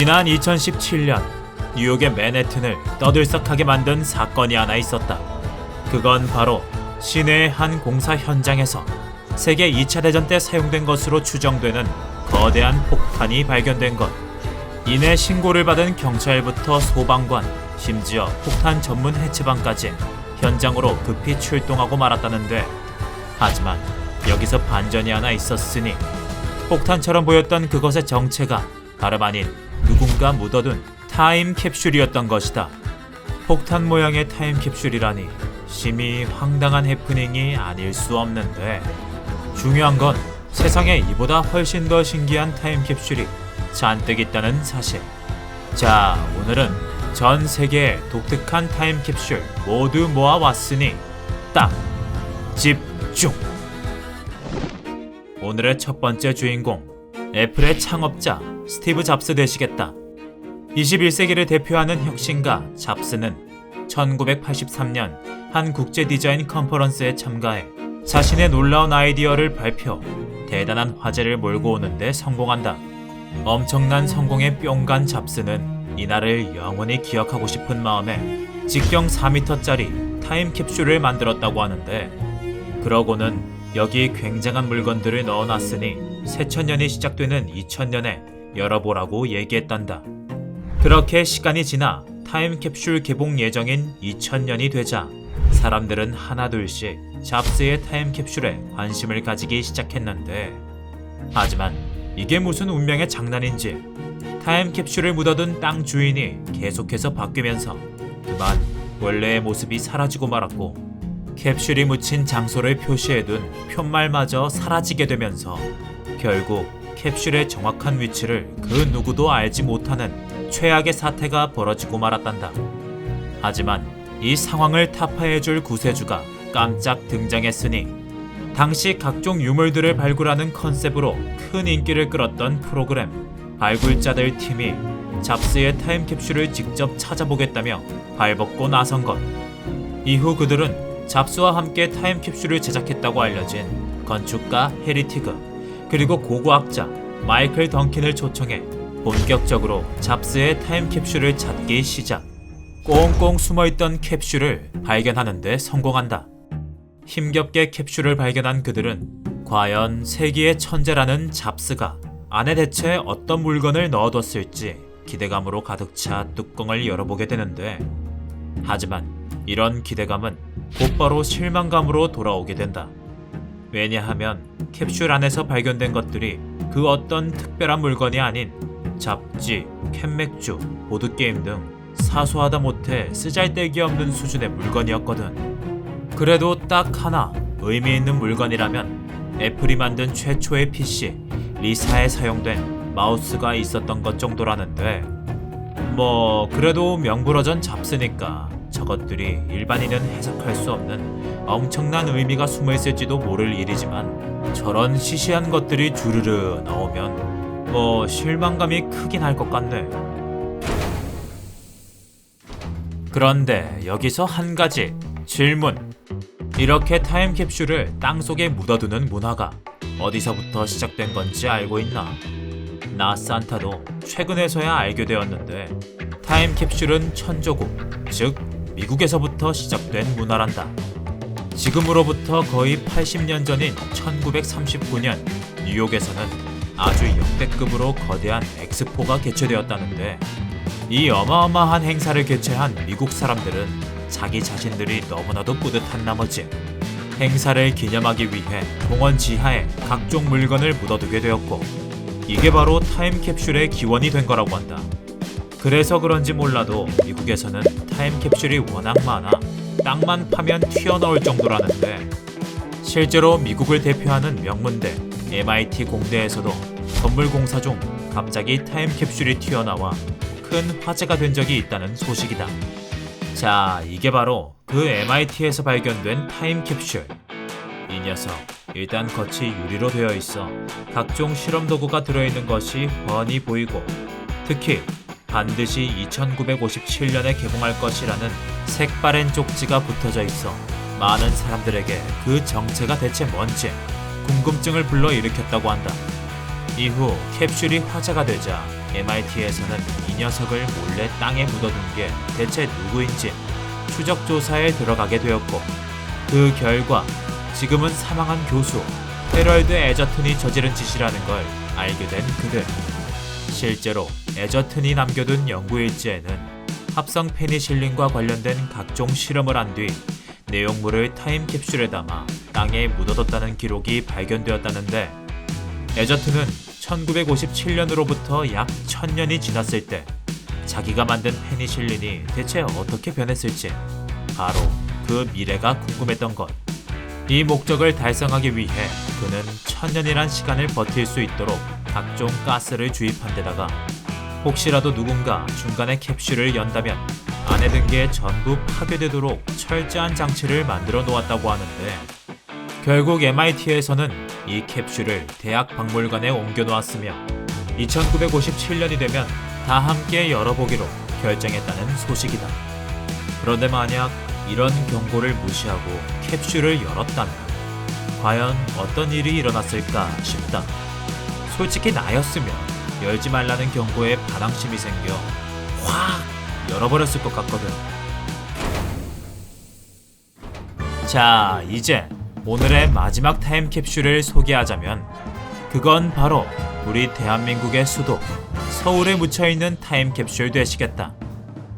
지난 2017년 뉴욕의 맨해튼을 떠들썩하게 만든 사건이 하나 있었다. 그건 바로 시내의 한 공사 현장에서 세계 2차 대전 때 사용된 것으로 추정되는 거대한 폭탄이 발견된 것. 이내 신고를 받은 경찰부터 소방관, 심지어 폭탄 전문 해체반까지 현장으로 급히 출동하고 말았다는데 하지만 여기서 반전이 하나 있었으니 폭탄처럼 보였던 그것의 정체가 다름 아닌 누군가 묻어둔 타임 캡슐이었던 것이다. 폭탄 모양의 타임 캡슐이라니 심히 황당한 해프닝이 아닐 수 없는데 중요한 건 세상에 이보다 훨씬 더 신기한 타임 캡슐이 잔뜩 있다는 사실. 자, 오늘은 전 세계의 독특한 타임 캡슐 모두 모아왔으니 딱 집중! 오늘의 첫 번째 주인공 애플의 창업자 스티브 잡스 되시겠다. 21세기를 대표하는 혁신가 잡스는 1983년 한 국제 디자인 컨퍼런스에 참가해 자신의 놀라운 아이디어를 발표, 대단한 화제를 몰고 오는데 성공한다. 엄청난 성공의 뿅간 잡스는 이날을 영원히 기억하고 싶은 마음에 직경 4m짜리 타임 캡슐을 만들었다고 하는데 그러고는 여기 굉장한 물건들을 넣어놨으니 새천년이 시작되는 2000년에 열어보라고 얘기했단다. 그렇게 시간이 지나 타임캡슐 개봉 예정인 2000년이 되자 사람들은 하나둘씩 잡스의 타임캡슐에 관심을 가지기 시작했는데 하지만 이게 무슨 운명의 장난인지 타임캡슐을 묻어둔 땅 주인이 계속해서 바뀌면서 그만 원래의 모습이 사라지고 말았고 캡슐이 묻힌 장소를 표시해둔 푯말마저 사라지게 되면서 결국 캡슐의 정확한 위치를 그 누구도 알지 못하는 최악의 사태가 벌어지고 말았단다. 하지만 이 상황을 타파해줄 구세주가 깜짝 등장했으니 당시 각종 유물들을 발굴하는 컨셉으로 큰 인기를 끌었던 프로그램 발굴자들 팀이 잡스의 타임캡슐을 직접 찾아보겠다며 발벗고 나선 것. 이후 그들은 잡스와 함께 타임캡슐을 제작했다고 알려진 건축가 해리 티그 그리고 고고학자 마이클 던킨을 초청해 본격적으로 잡스의 타임캡슐을 찾기 시작. 꽁꽁 숨어있던 캡슐을 발견하는데 성공한다. 힘겹게 캡슐을 발견한 그들은 과연 세기의 천재라는 잡스가 안에 대체 어떤 물건을 넣어뒀을지 기대감으로 가득 차 뚜껑을 열어보게 되는데 하지만 이런 기대감은 곧바로 실망감으로 돌아오게 된다. 왜냐하면 캡슐 안에서 발견된 것들이 그 어떤 특별한 물건이 아닌 잡지, 캔맥주, 보드게임 등 사소하다 못해 쓰잘데기 없는 수준의 물건이었거든. 그래도 딱 하나 의미 있는 물건이라면 애플이 만든 최초의 PC, 리사에 사용된 마우스가 있었던 것 정도라는데 뭐 그래도 명불허전 잡스니까 저것들이 일반인은 해석할 수 없는 엄청난 의미가 숨어 있을지도 모를 일이지만 저런 시시한 것들이 주르르 나오면 뭐 실망감이 크긴 할 것 같네. 그런데 여기서 한 가지 질문. 이렇게 타임캡슐을 땅속에 묻어두는 문화가 어디서부터 시작된 건지 알고 있나? 나 산타도 최근에서야 알게 되었는데 타임캡슐은 천조국, 즉 미국에서부터 시작된 문화란다. 지금으로부터 거의 80년 전인 1939년 뉴욕에서는 아주 역대급으로 거대한 엑스포가 개최되었다는데 이 어마어마한 행사를 개최한 미국 사람들은 자기 자신들이 너무나도 뿌듯한 나머지 행사를 기념하기 위해 공원 지하에 각종 물건을 묻어두게 되었고 이게 바로 타임캡슐의 기원이 된 거라고 한다. 그래서 그런지 몰라도 미국에서는 타임캡슐이 워낙 많아 땅만 파면 튀어나올 정도라는데 실제로 미국을 대표하는 명문대 MIT 공대에서도 건물 공사 중 갑자기 타임캡슐이 튀어나와 큰 화제가 된 적이 있다는 소식이다. 자, 이게 바로 그 MIT에서 발견된 타임캡슐. 이 녀석 일단 겉이 유리로 되어 있어 각종 실험 도구가 들어있는 것이 훤히 보이고 특히 반드시 2957년에 개봉할 것이라는 색바랜 쪽지가 붙어져 있어 많은 사람들에게 그 정체가 대체 뭔지 궁금증을 불러일으켰다고 한다. 이후 캡슐이 화제가 되자 MIT에서는 이 녀석을 몰래 땅에 묻어둔 게 대체 누구인지 추적 조사에 들어가게 되었고 그 결과 지금은 사망한 교수 헤럴드 에저튼이 저지른 짓이라는 걸 알게 된 그들. 실제로 에저튼이 남겨둔 연구 일지에는 합성 페니실린과 관련된 각종 실험을 한 뒤 내용물을 타임캡슐에 담아 땅에 묻어뒀다는 기록이 발견되었다는데 에저튼은 1957년으로부터 약 1000년이 지났을 때 자기가 만든 페니실린이 대체 어떻게 변했을지 바로 그 미래가 궁금했던 것. 이 목적을 달성하기 위해 그는 천년이란 시간을 버틸 수 있도록 각종 가스를 주입한 데다가 혹시라도 누군가 중간에 캡슐을 연다면 안에 든 게 전부 파괴되도록 철저한 장치를 만들어 놓았다고 하는데 결국 MIT에서는 이 캡슐을 대학 박물관에 옮겨 놓았으며 2957년이 되면 다 함께 열어보기로 결정했다는 소식이다. 그런데 만약 이런 경고를 무시하고 캡슐을 열었다면 과연 어떤 일이 일어났을까 싶다. 솔직히 나였으면 열지 말라는 경고에 반항심이 생겨 확 열어버렸을 것 같거든. 자, 이제 오늘의 마지막 타임캡슐을 소개하자면 그건 바로 우리 대한민국의 수도 서울에 묻혀 있는 타임캡슐 되시겠다.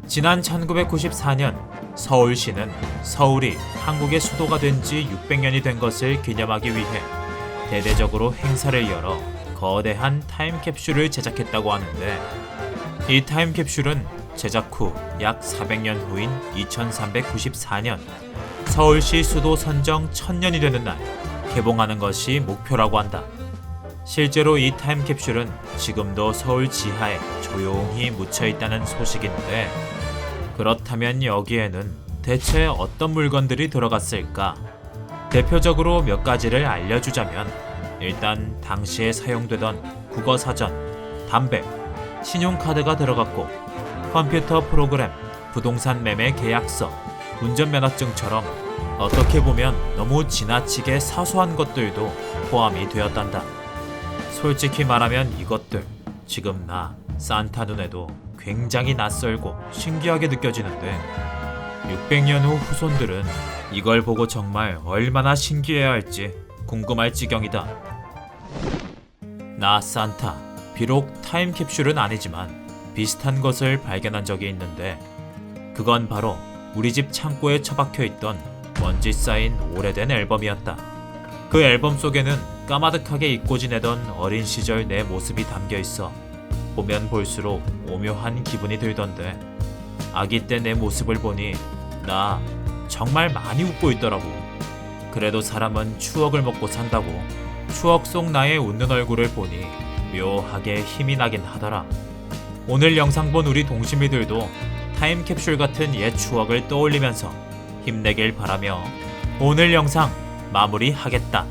지난 1994년 서울시는 서울이 한국의 수도가 된 지 600년이 된 것을 기념하기 위해 대대적으로 행사를 열어 거대한 타임캡슐을 제작했다고 하는데 이 타임캡슐은 제작 후 약 400년 후인 2394년 서울시 수도 선정 1000년이 되는 날 개봉하는 것이 목표라고 한다. 실제로 이 타임캡슐은 지금도 서울 지하에 조용히 묻혀 있다는 소식인데 그렇다면 여기에는 대체 어떤 물건들이 들어갔을까? 대표적으로 몇 가지를 알려주자면 일단 당시에 사용되던 국어 사전, 담배, 신용카드가 들어갔고 컴퓨터 프로그램, 부동산 매매 계약서, 운전면허증처럼 어떻게 보면 너무 지나치게 사소한 것들도 포함이 되었단다. 솔직히 말하면 이것들 지금 나 산타 눈에도 굉장히 낯설고 신기하게 느껴지는데 600년 후 후손들은 이걸 보고 정말 얼마나 신기해야 할지 궁금할 지경이다. 나 산타 비록 타임캡슐은 아니지만 비슷한 것을 발견한 적이 있는데 그건 바로 우리 집 창고에 처박혀 있던 먼지 쌓인 오래된 앨범이었다. 그 앨범 속에는 까마득하게 잊고 지내던 어린 시절 내 모습이 담겨 있어 보면 볼수록 오묘한 기분이 들던데 아기 때 내 모습을 보니 나 정말 많이 웃고 있더라고. 그래도 사람은 추억을 먹고 산다고 추억 속 나의 웃는 얼굴을 보니 묘하게 힘이 나긴 하더라. 오늘 영상 본 우리 동심이들도 타임캡슐 같은 옛 추억을 떠올리면서 힘내길 바라며 오늘 영상 마무리하겠다.